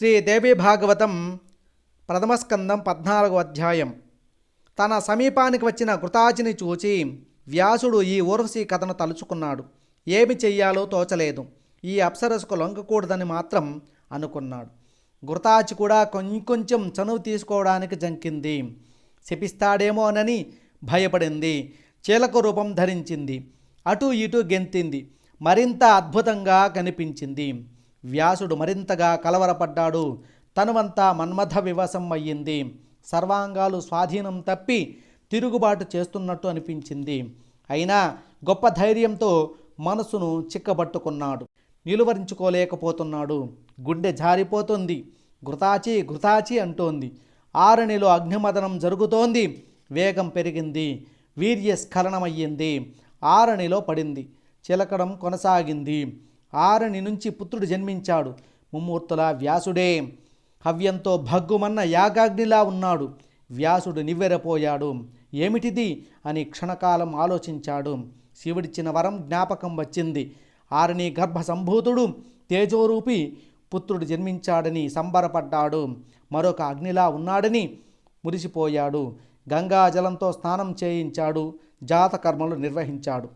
శ్రీదేవి భాగవతం ప్రథమస్కందం పద్నాలుగో అధ్యాయం. తన సమీపానికి వచ్చిన కృతాచిని చూచి వ్యాసుడు ఈ ఊర్వశీ కథను తలుచుకున్నాడు. ఏమి చెయ్యాలో తోచలేదు. ఈ అప్సరసుకు లొంగకూడదని మాత్రం అనుకున్నాడు. గుర్తాచి కూడా కొంచెం చనువు తీసుకోవడానికి జంకింది. శపిస్తాడేమోనని భయపడింది. చీలక రూపం ధరించింది. అటు ఇటు గెంతింది. మరింత అద్భుతంగా కనిపించింది. వ్యాసుడు మరింతగా కలవరపడ్డాడు. తనువంతా మన్మథ వివసం అయ్యింది. సర్వాంగాలు స్వాధీనం తప్పి తిరుగుబాటు చేస్తున్నట్టు అనిపించింది. అయినా గొప్ప ధైర్యంతో మనసును చిక్కబట్టుకున్నాడు. నిలువరించుకోలేకపోతున్నాడు. గుండె జారిపోతుంది. ఘృతాచి ఘృతాచి అంటోంది. ఆరణిలో అగ్నిమదనం జరుగుతోంది. వేగం పెరిగింది. వీర్యస్ఖలనమయ్యింది. ఆరణిలో పడింది. చిలకడం కొనసాగింది. ఆరుని నుంచి పుత్రుడు జన్మించాడు. ముమ్మూర్తుల వ్యాసుడే. హవ్యంతో భగ్గుమన్న యాగాగ్నిలా ఉన్నాడు. వ్యాసుడు నివ్వెరపోయాడు. ఏమిటిది? అని క్షణకాలం ఆలోచించాడు. శివుడిచ్చిన వరం జ్ఞాపకం వచ్చింది. ఆరణి గర్భ సంభూతుడు తేజోరూపి పుత్రుడు జన్మించాడని సంబరపడ్డాడు. మరొక అగ్నిలా ఉన్నాడని మురిసిపోయాడు. గంగాజలంతో స్నానం చేయించాడు. జాతకర్మలు నిర్వహించాడు.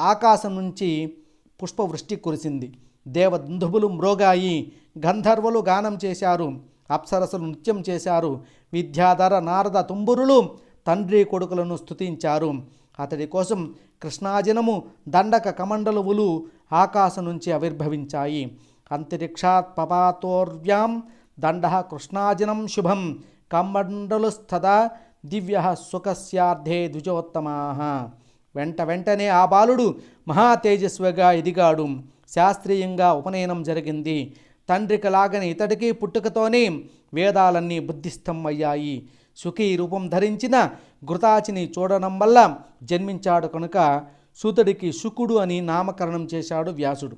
ఆకాశం నుంచి పుష్పవృష్టి కురిసింది. దేవదుందుబులు మ్రోగాయి. గంధర్వులు గానం చేశారు. అప్సరసులు నృత్యం చేశారు. విద్యాధర నారద తుంబురులు తండ్రి కొడుకులను స్తుతించారు. అతడి కోసం కృష్ణాజనము దండక కమండలువులు ఆకాశం నుంచి ఆవిర్భవించాయి. అంతరిక్షాత్ పపాతోర్వ్యాం దండ కృష్ణాజనం శుభం కమండలుస్తదా దివ్య సుఖస్యార్థే ద్విజోత్తమా. వెంట వెంటనే ఆ బాలుడు మహా తేజస్విగా ఎదిగాడు. శాస్త్రీయంగా ఉపనయనం జరిగింది. తండ్రికి లాగని ఇతడికి పుట్టుకతోనే వేదాలన్నీ బుద్ధిస్థం అయ్యాయి. సుఖీ రూపం ధరించిన ఘృతాచిని చూడడం వల్ల జన్మించాడు కనుక సూతుడికి శుకుడు అని నామకరణం చేశాడు వ్యాసుడు.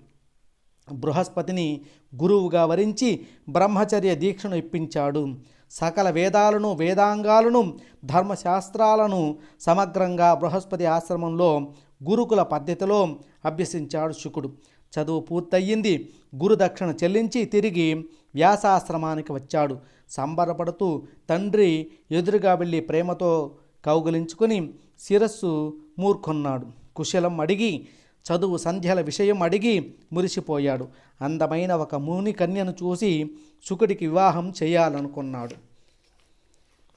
బృహస్పతిని గురువుగా వరించి బ్రహ్మచర్య దీక్షను ఇప్పించాడు. సకల వేదాలను వేదాంగాలను ధర్మశాస్త్రాలను సమగ్రంగా బృహస్పతి ఆశ్రమంలో గురుకుల పద్ధతిలో అభ్యసించాడు శుకుడు. చదువు పూర్తయింది. గురుదక్షిణ చెల్లించి తిరిగి వ్యాసాశ్రమానికి వచ్చాడు. సంబరపడుతూ తండ్రి ఎదురుగా వెళ్ళి ప్రేమతో కౌగిలించుకుని శిరస్సు మూర్కొన్నాడు కుశలం అడిగి చదువు సంధ్యల విషయం అడిగి మురిసిపోయాడు. అందమైన ఒక ముని కన్యను చూసి శుకుడికి వివాహం చేయాలనుకున్నాడు.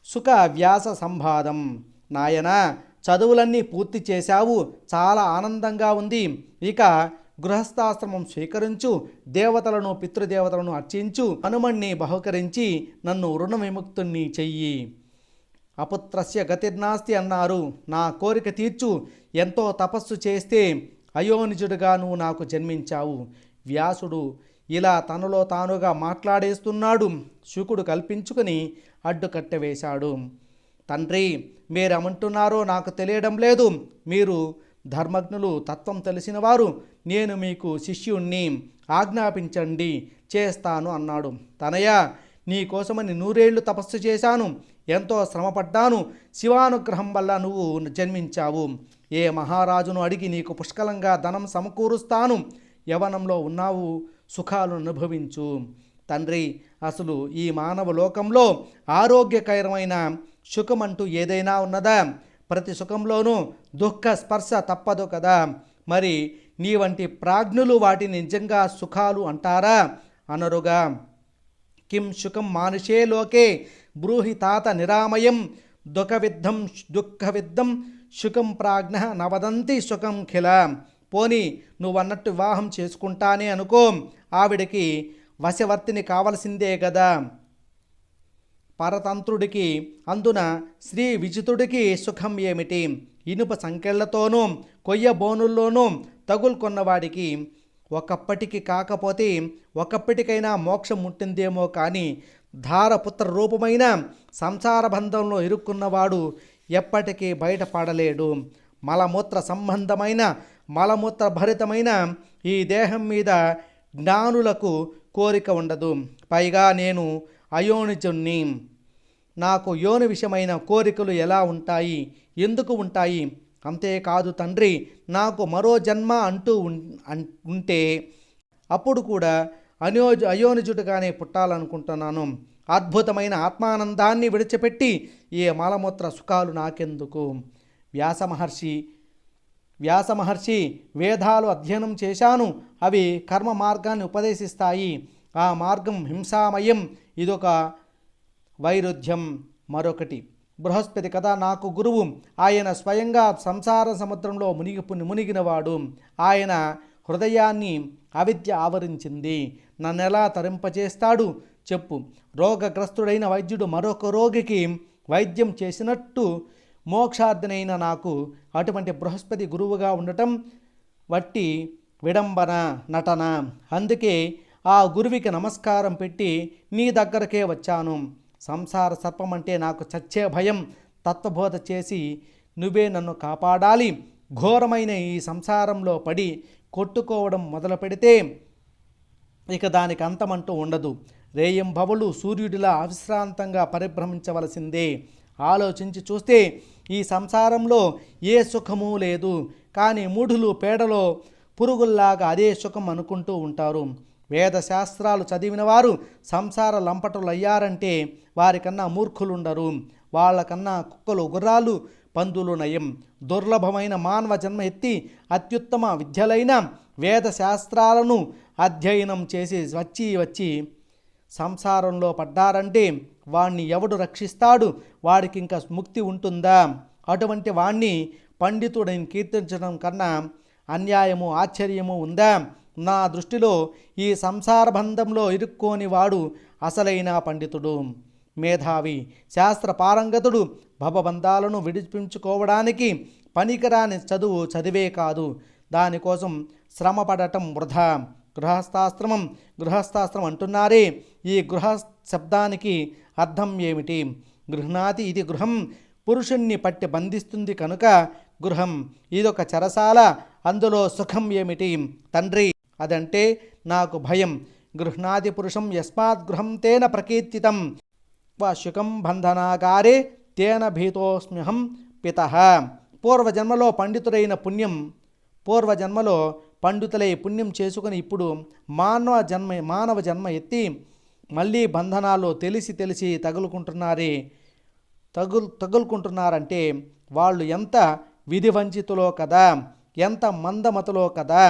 సుఖ వ్యాస సంవాదం నాయన చదువులన్నీ పూర్తి చేశావు. చాలా ఆనందంగా ఉంది. ఇక గృహస్థాశ్రమం స్వీకరించు. దేవతలను పితృదేవతలను అర్చించు. హనుమణ్ణి బహుకరించి నన్ను రుణ విముక్తుణ్ణి చెయ్యి. అపుత్రస్య గతిర్నాస్తి అన్నారు. నా కోరిక తీర్చు. ఎంతో తపస్సు చేస్తే అయోనిజుడుగా నువ్వు నాకు జన్మించావు. వ్యాసుడు ఇలా తనలో తానుగా మాట్లాడేస్తున్నాడు. శుకుడు కల్పించుకుని అడ్డుకట్ట వేశాడు. తండ్రి మీరేమంటున్నారో నాకు తెలియడం లేదు. మీరు ధర్మజ్ఞులు తత్వం తెలిసిన వారు. నేను మీకు శిష్యుణ్ణి ఆజ్ఞాపించండి చేస్తాను అన్నాడు. తనయ నీ కోసమని నూరేళ్ళు తపస్సు చేశాను. ఎంతో శ్రమపడ్డాను. శివానుగ్రహం వల్ల నువ్వు జన్మించావు. ఏ మహారాజును అడిగి నీకు పుష్కలంగా ధనం సమకూరుస్తాను. యవనంలో ఉన్నావు సుఖాలు అనుభవించు. తండ్రి అసలు ఈ మానవ లోకంలో ఆరోగ్యకరమైన సుఖమంటూ ఏదైనా ఉన్నదా? ప్రతి సుఖంలోనూ దుఃఖ స్పర్శ తప్పదు కదా? మరి నీ వంటి ప్రాజ్ఞులు వాటిని నిజంగా సుఖాలు అంటారా? అనరుగా కిం సుఖం మానుషే లోకే బ్రూహి తాత నిరామయం దుఃఖవిద్ధం దుఃఖవిద్ధం సుఖం ప్రాజ్ఞ నవదంతి సుఖం ఖిల. పోని నువ్వన్నట్టు వివాహం చేసుకుంటానే అనుకో. ఆవిడకి వశవర్తిని కావలసిందే కదా పరతంత్రుడికి అందున శ్రీ విజితుడికి సుఖం ఏమిటి? ఇనుప సంకెళ్ళతోనూ కొయ్య బోనుల్లోనూ తగులుకొన్నవాడికి ఒకప్పటికి కాకపోతే ఒకప్పటికైనా మోక్షం ముట్టిందేమో కానీ ధారపుత్ర రూపమైన సంసార బంధంలో ఇరుక్కున్నవాడు ఎప్పటికీ బయటపడలేడు. మలమూత్ర సంబంధమైన మలమూత్ర భరితమైన ఈ దేహం మీద జ్ఞానులకు కోరిక ఉండదు. పైగా నేను అయోనిజుణ్ణి నాకు యోని విషయమైన కోరికలు ఎలా ఉంటాయి? ఎందుకు ఉంటాయి? అంతేకాదు తండ్రి నాకు మరో జన్మ అంటూ ఉంటే అప్పుడు కూడా అయోజ అయోనిజుడుగానే పుట్టాలనుకుంటున్నాను. అద్భుతమైన ఆత్మానందాన్ని విడిచిపెట్టి ఏ మలమూత్ర సుఖాలు నాకెందుకు? వ్యాస మహర్షి వ్యాస మహర్షి వేదాలు అధ్యయనం చేశాను. అవి కర్మ మార్గాన్ని ఉపదేశిస్తాయి. ఆ మార్గం హింసామయం. ఇదొక వైరుధ్యం మరొకటి. బృహస్పతి కదా నాకు గురువు. ఆయన స్వయంగా సంసార సముద్రంలో మునిగి మునిగినవాడు. ఆయన హృదయాన్ని అవిద్య ఆవరించింది. నన్నెలా తరింపజేస్తాడు చెప్పు. రోగగ్రస్తుడైన వైద్యుడు మరొక రోగికి వైద్యం చేసినట్టు మోక్షార్థనైన నాకు అటువంటి బృహస్పతి గురువుగా ఉండటం వట్టి విడంబన నటన. అందుకే ఆ గురువికి నమస్కారం పెట్టి నీ దగ్గరకే వచ్చాను. సంసార సర్పం అంటే నాకు చచ్చే భయం. తత్వబోధ చేసి నువ్వే నన్ను కాపాడాలి. ఘోరమైన ఈ సంసారంలో పడి కొట్టుకోవడం మొదలు పెడితే ఇక దానికి అంతమంటూ ఉండదు రేయంబవలు సూర్యుడిలా అవిశ్రాంతంగా పరిభ్రమించవలసిందే. ఆలోచించి చూస్తే ఈ సంసారంలో ఏ సుఖము లేదు. కానీ మూఢులు పేడలో పురుగుల్లాగా అదే సుఖం అనుకుంటూ ఉంటారు. వేద శాస్త్రాలు చదివిన వారు సంసార లంపటలు అయ్యారంటే వారికన్నా మూర్ఖులుండరు. వాళ్ళకన్నా కుక్కలు గుర్రాలు పందులు నయం. దుర్లభమైన మానవ జన్మ ఎత్తి అత్యుత్తమ విద్యలైన వేద శాస్త్రాలను అధ్యయనం చేసి వచ్చి వచ్చి సంసారంలో పడ్డారంటే వాణ్ణి ఎవడు రక్షిస్తాడు? వాడికి ఇంకా ముక్తి ఉంటుందా? అటువంటి వాణ్ణి పండితుడిని కీర్తించడం కన్నా అన్యాయము ఆశ్చర్యము ఉందా? నా దృష్టిలో ఈ సంసార బంధంలో ఇరుక్కోని వాడు అసలైన పండితుడు. మేధావి శాస్త్ర పారంగతుడు భవబంధాలను విడిపించుకోవడానికి పనికిరాని చదువు చదివే కాదు. దానికోసం శ్రమపడటం వృధా. గృహస్థాశ్రమం గృహస్థాశ్రమం అంటున్నారే. ఈ గృహ శబ్దానికి అర్థం ఏమిటి? గృహనాతి ఇది గృహం పురుషుణ్ణి పట్టి బంధిస్తుంది కనుక గృహం. ఇదొక చెరసాల అందులో సుఖం ఏమిటి? తండ్రి అదంటే నాకు భయం. గృహ్ణాది పురుషం యస్మాత్ గృహం తేన ప్రకీర్తితం. శుకం బంధనాగారే తేన భీతోస్మ్యహం పిత పూర్వజన్మలో పండితుడైన పుణ్యం పూర్వజన్మలో పండితులై పుణ్యం చేసుకుని ఇప్పుడు మానవ జన్మ మానవ జన్మ ఎత్తి మళ్ళీ బంధనాలు తెలిసి తెలిసి తగులుకుంటున్నారే తగులు తగులుకుంటున్నారంటే వాళ్ళు ఎంత విధి వంచితులో కదా ఎంత మందమతలో కదా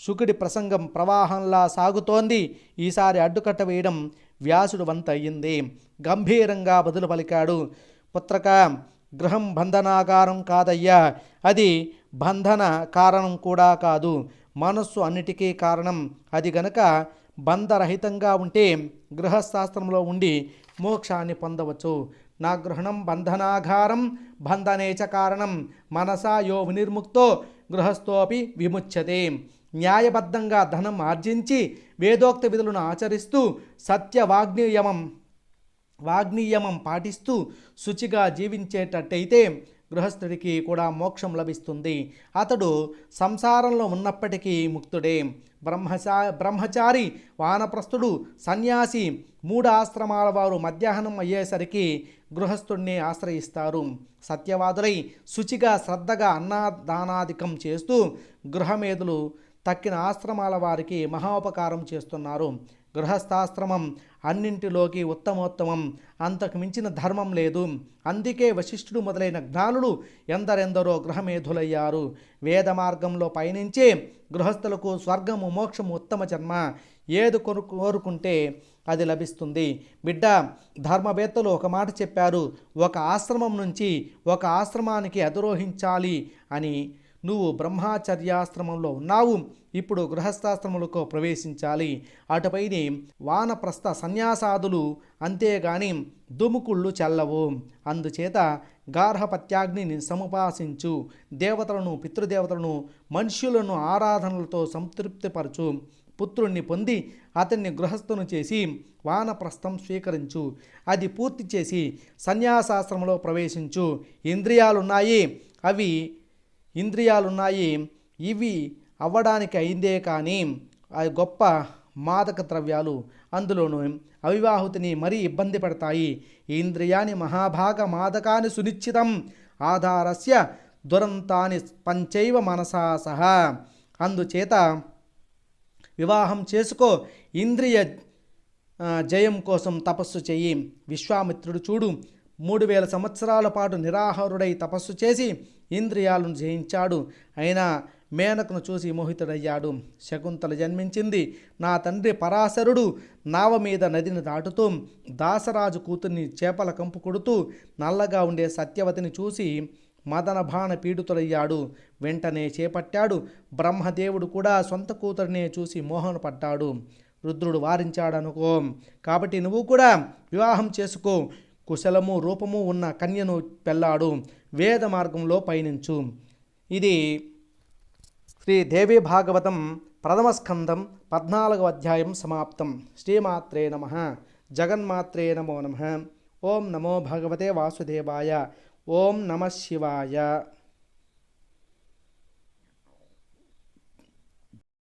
శుకుడి ప్రసంగం ప్రవాహంలా సాగుతోంది ఈసారి అడ్డుకట్ట వేయడం వ్యాసుడు వంత అయ్యింది గంభీరంగా బదులు పలికాడు. పుత్రక గృహం బంధనాకారం కాదయ్యా. అది బంధన కారణం కూడా కాదు. మనస్సు అన్నిటికీ కారణం. అది గనక బంధరహితంగా ఉంటే గృహశాస్త్రంలో ఉండి మోక్షాన్ని పొందవచ్చు. నా గృహణం బంధనాఘారం బంధనేచ కారణం. మనసా యో వినిర్ముక్తో గృహస్థోపి విముచ్యతే. న్యాయబద్ధంగా ధనం ఆర్జించి వేదోక్త విధులను ఆచరిస్తూ సత్యవాగ్నియమం వాగ్నియమం పాటిస్తూ శుచిగా జీవించేటట్టయితే గృహస్థుడికి కూడా మోక్షం లభిస్తుంది. అతడు సంసారంలో ఉన్నప్పటికీ ముక్తుడే. బ్రహ్మచా బ్రహ్మచారి వానప్రస్థుడు సన్యాసి మూడు ఆశ్రమాల వారు మధ్యాహ్నం అయ్యేసరికి గృహస్థుడిని ఆశ్రయిస్తారు. సత్యవాదులై శుచిగా శ్రద్ధగా అన్నదానాధికం చేస్తూ గృహమేధులు తక్కిన ఆశ్రమాల వారికి మహోపకారం చేస్తున్నారు. గృహస్థాశ్రమం అన్నింటిలోకి ఉత్తమోత్తమం. అంతకు మించిన ధర్మం లేదు. అందుకే వశిష్ఠుడు మొదలైన జ్ఞానులు ఎందరెందరో గృహమేధులయ్యారు. వేద మార్గంలో పయనించే గృహస్థులకు స్వర్గము మోక్షము ఉత్తమ జన్మ. ఏది కొను కోరుకుంటే అది లభిస్తుంది. బిడ్డ ధర్మవేత్తలు ఒక మాట చెప్పారు. ఒక ఆశ్రమం నుంచి ఒక ఆశ్రమానికి అధిరోహించాలి అని నువ్వు బ్రహ్మాచర్యాశ్రమంలో ఉన్నావు. ఇప్పుడు గృహస్థాశ్రములకు ప్రవేశించాలి. అటుపైనే వానప్రస్థ సన్యాసాదులు అంతేగాని దుముకుళ్ళు చల్లవు. అందుచేత గార్హపత్యాగ్నిని సముపాసించు. దేవతలను పితృదేవతలను మనుష్యులను ఆరాధనలతో సంతృప్తిపరచు. పుత్రుణ్ణి పొంది అతన్ని గృహస్థును చేసి వానప్రస్థం స్వీకరించు. అది పూర్తి చేసి సన్యాసాశ్రమంలో ప్రవేశించు. ఇంద్రియాలున్నాయి. అవి ఇంద్రియాలున్నాయి ఇవి అవ్వడానికి అయిందే కానీ అది గొప్ప మాదక ద్రవ్యాలు అందులోనూ అవివాహుతిని మరీ ఇబ్బంది పడతాయి. ఇంద్రియాని మహాభాగ మాదకాన్ని సునిశ్చితం ఆధారస్య దురంతాని పంచైవ మనసా సహా. అందుచేత వివాహం చేసుకో ఇంద్రియ జయం కోసం తపస్సు చెయ్యి విశ్వామిత్రుడు చూడు మూడు వేల సంవత్సరాల పాటు నిరాహారుడై తపస్సు చేసి ఇంద్రియాలను జయించాడు. అయినా మేనకను చూసి మోహితుడయ్యాడు. శకుంతల జన్మించింది. నా తండ్రి పరాశరుడు. నావ మీద నదిని దాటుతూ దాసరాజు కూతుర్ని చేపల కంపు కొడుతూ నల్లగా ఉండే సత్యవతిని చూసి మదన బాణ పీడితుడయ్యాడు. వెంటనే చేపట్టాడు. బ్రహ్మదేవుడు కూడా సొంత కూతురినే చూసి మోహనపడ్డాడు రుద్రుడు వారించాడనుకో. కాబట్టి నువ్వు కూడా వివాహం చేసుకో. కుశలము రూపము ఉన్న కన్యను పెళ్ళాడు వేద మార్గంలో పయనించు. ఇది శ్రీ దేవి భాగవతం ప్రథమ స్కందం పద్నాలుగవ అధ్యాయం సమాప్తం. శ్రీమాత్రే నమ. జగన్మాత్రే నమో నమ. ఓం నమో భగవతే వాసుదేవాయ. ఓం నమ శివాయ.